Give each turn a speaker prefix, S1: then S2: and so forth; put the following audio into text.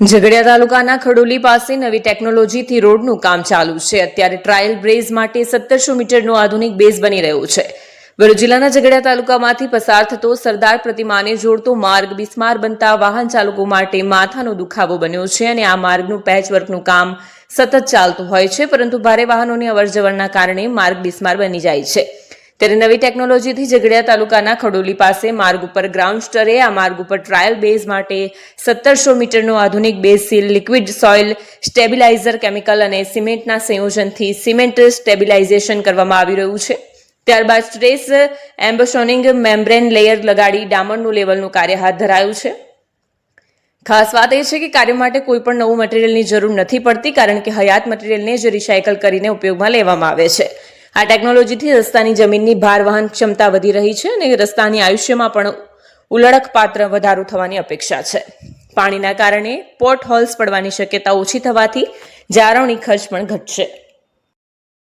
S1: ઝઘડિયા તાલુકાના ખડોલી પાસે નવી ટેકનોલોજીથી રોડનું કામ ચાલુ છે. અત્યારે ટ્રાયલ બ્રેઝ માટે સત્તરસો મીટરનો આધુનિક બેઝ બની રહ્યો છે. ભરૂચ જિલ્લાના ઝઘડિયા તાલુકામાંથી પસાર થતો સરદાર પ્રતિમાને જોડતો માર્ગ બિસ્માર બનતા વાહન ચાલકો માટે માથાનો દુખાવો બન્યો છે અને આ માર્ગનું પેચવર્કનું કામ સતત ચાલતું હોય છે, પરંતુ ભારે વાહનોની અવરજવરના કારણે માર્ગ બિસ્માર બની જાય છે. ત્યારે નવી ટેકનોલોજીથી ઝઘડિયા તાલુકાના ખડોલી પાસે માર્ગ ઉપર ગ્રાઉન્ડ સ્તરે આ માર્ગ ઉપર ટ્રાયલ બેઝ માટે સત્તરસો મીટરનો આધુનિક base seal liquid soil stabiliser chemical અને સિમેન્ટના સંયોજનથી સિમેન્ટ સ્ટેબિલાઇઝેશન કરવામાં આવી રહ્યું છે. ત્યારબાદ સ્ટ્રેસ એમ્બોશોનિંગ મેમ્બ્રેન લેયર લગાડી ડામરનું લેવલનું કાર્ય હાથ ધરાયું છે. ખાસ વાત એ છે કે કાર્ય માટે કોઈ પણ નવું મટીરિયલની જરૂર નથી પડતી, કારણ કે હયાત મટીરિયલને જ રિસાયકલ કરીને ઉપયોગમાં લેવામાં આવે છે. આ ટેકનોલોજીથી રસ્તાની જમીનની ભાર વહન ક્ષમતા વધી રહી છે અને રસ્તાની આયુષ્યમાં પણ ઉલડકપાત્ર વધારો થવાની અપેક્ષા છે. પાણીના કારણે પોર્ટ હોલ્સ પડવાની શક્યતા ઓછી થવાથી જાળવણી ખર્ચ પણ ઘટશે.